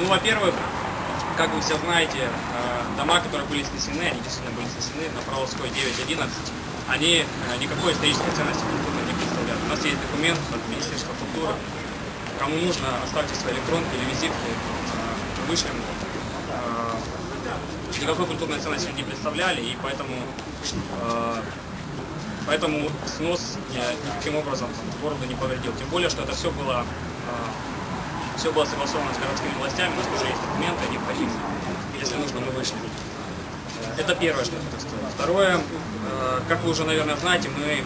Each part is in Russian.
Ну, во-первых, как вы все знаете, э, дома, которые были снесены, они действительно были снесены на Фроловской 9.11, они э, никакой исторической ценности культурной не представляют. У нас есть документ от Министерства культуры. Кому нужно, оставьте свои электронки или визитки, э, вышлем. Никакой культурной ценности не представляли, и поэтому, поэтому снос никаким образом городу не повредил. Тем более, что это все было все было согласовано с городскими властями, у нас уже есть документы, они входили. Если нужно, мы вышли. Это первое, что я сказать. Второе, э, как вы уже, наверное, знаете, мы э,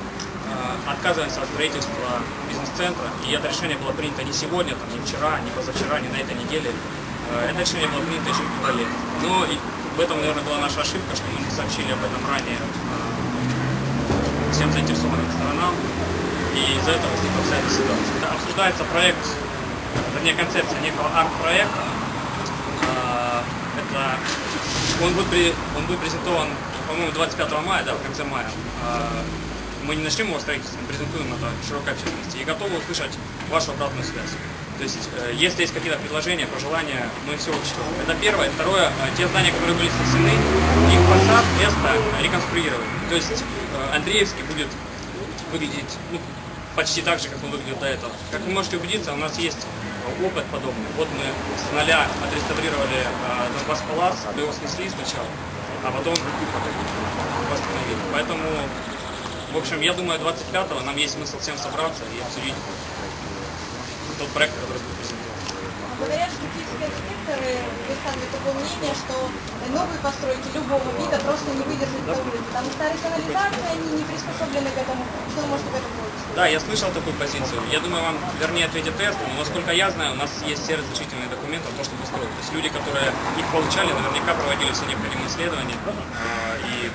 отказываемся от строительства бизнес-центра, и это решение было принято не сегодня, там, не вчера, не позавчера, не на этой неделе. Э, Это решение было принято еще в феврале. Но и в этом, наверное, была наша ошибка, что мы не сообщили об этом ранее э, всем заинтересованным сторонам, и из-за этого возникла вся эта ситуация. Да, Обсуждается проект, вернее, концепция некого арт-проекта. Это он будет, при- он будет презентован, по-моему, 25 мая, да, в конце мая. Э, Мы не начнем его строительство, мы презентуем это широкой общественности и готовы услышать вашу обратную связь. То есть, э, если есть какие-то предложения, пожелания, мы все учтем. Это первое. Второе, э, те здания, которые были снесены, их фасад место реконструировать. То есть, э, Андреевский будет выглядеть ну, почти так же, как он выглядел до этого. Как вы можете убедиться, у нас есть опыт подобный. Вот мы с нуля отреставрировали э, Донбасс Палас, мы его снесли сначала, а потом восстановили. Поэтому, в общем, я думаю, 25-го нам есть смысл всем собраться и обсудить тот проект, который будет. Что киевские архитекторы высказывают такое мнение, что новые постройки любого вида просто не выдержат на улице. Там старые канализации, они не приспособлены к этому. Что вы можете в этом поводу? Да, я слышал такую позицию. Я думаю, вам вернее ответит тест, но насколько я знаю, у нас есть все разрешительные документы на то, чтобы строить. То есть люди, которые их получали, наверняка проводили все необходимые исследования. А, И